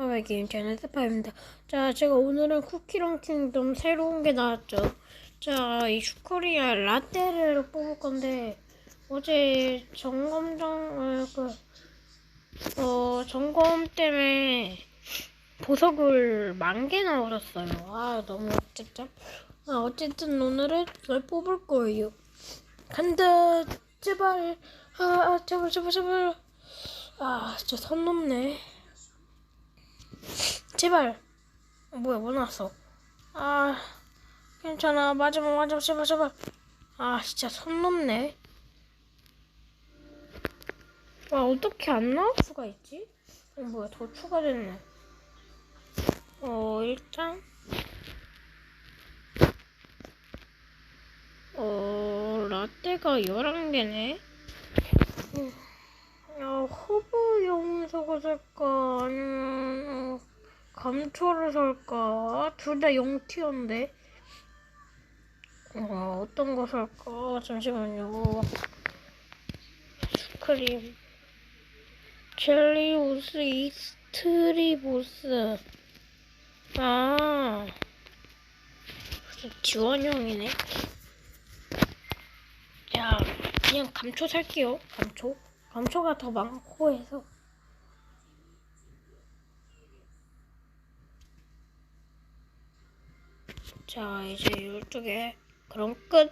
스파의 게임 채널 스파입니다. 자, 제가 오늘은 쿠키런 킹덤 새로운 게 나왔죠. 자, 이 슈크리아 라떼를 뽑을 건데 어제 점검정 어, 그, 어 점검 때문에 보석을 만 개 나오셨어요. 아 너무 어쨌든 아, 어쨌든 오늘은 이걸 뽑을 거예요. 간다 제발 아, 아 제발 제발 제발 아 진짜 선 넘네. 제발. 어, 뭐야, 뭐 나왔어? 아, 괜찮아. 마지막, 마지막, 제발, 제발. 아, 진짜 손 넘네. 와, 어떻게 안 나올 수가 있지? 어, 뭐야, 더 추가됐네. 어, 일단. 어, 라떼가 11개네. 야, 허브 영석을 살까? 아니면, 어, 감초를 살까? 둘다 0티어인데. 어, 어떤 거 살까? 잠시만요. 슈크림. 젤리우스 이스트리보스. 아. 지원형이네. 야, 그냥 감초 살게요. 감초. 감초가 더 많고 해서. 자, 이제 12개. 그럼 끝.